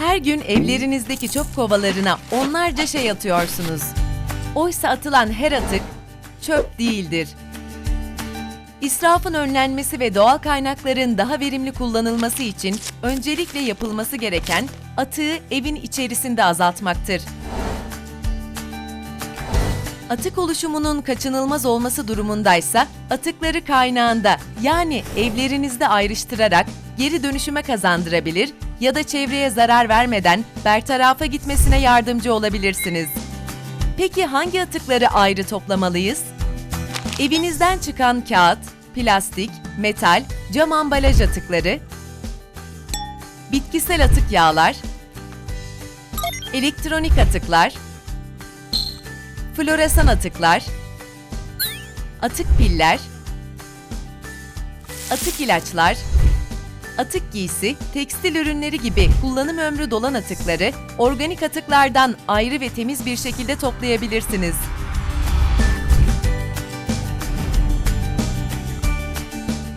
Her gün evlerinizdeki çöp kovalarına onlarca şey atıyorsunuz. Oysa atılan her atık çöp değildir. İsrafın önlenmesi ve doğal kaynakların daha verimli kullanılması için öncelikle yapılması gereken atığı evin içerisinde azaltmaktır. Atık oluşumunun kaçınılmaz olması durumundaysa atıkları kaynağında yani evlerinizde ayrıştırarak geri dönüşüme kazandırabilir ya da çevreye zarar vermeden bertarafa gitmesine yardımcı olabilirsiniz. Peki hangi atıkları ayrı toplamalıyız? Evinizden çıkan kağıt, plastik, metal, cam ambalaj atıkları, bitkisel atık yağlar, elektronik atıklar, floresan atıklar, atık piller, atık ilaçlar, atık giysi, tekstil ürünleri gibi kullanım ömrü dolan atıkları organik atıklardan ayrı ve temiz bir şekilde toplayabilirsiniz.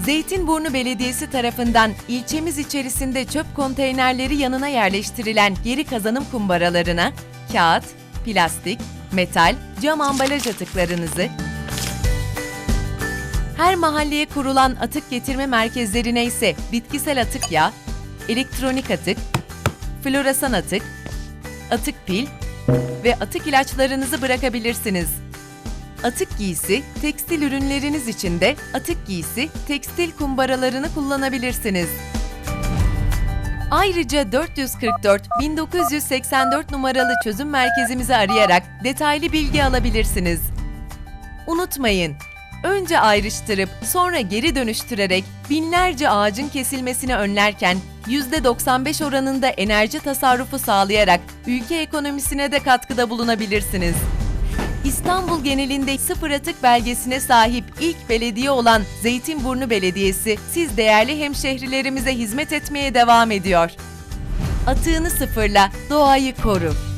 Zeytinburnu Belediyesi tarafından ilçemiz içerisinde çöp konteynerleri yanına yerleştirilen geri kazanım kumbaralarına kağıt, plastik, metal, cam ambalaj atıklarınızı, her mahalleye kurulan atık getirme merkezlerine ise bitkisel atık yağ, elektronik atık, floresan atık, atık pil ve atık ilaçlarınızı bırakabilirsiniz. Atık giysi, tekstil ürünleriniz için de atık giysi, tekstil kumbaralarını kullanabilirsiniz. Ayrıca 444 1984 numaralı çözüm merkezimizi arayarak detaylı bilgi alabilirsiniz. Unutmayın, önce ayrıştırıp sonra geri dönüştürerek binlerce ağacın kesilmesini önlerken %95 oranında enerji tasarrufu sağlayarak ülke ekonomisine de katkıda bulunabilirsiniz. İstanbul genelinde sıfır atık belgesine sahip ilk belediye olan Zeytinburnu Belediyesi, siz değerli hemşehrilerimize hizmet etmeye devam ediyor. Atığını sıfırla, doğayı koru.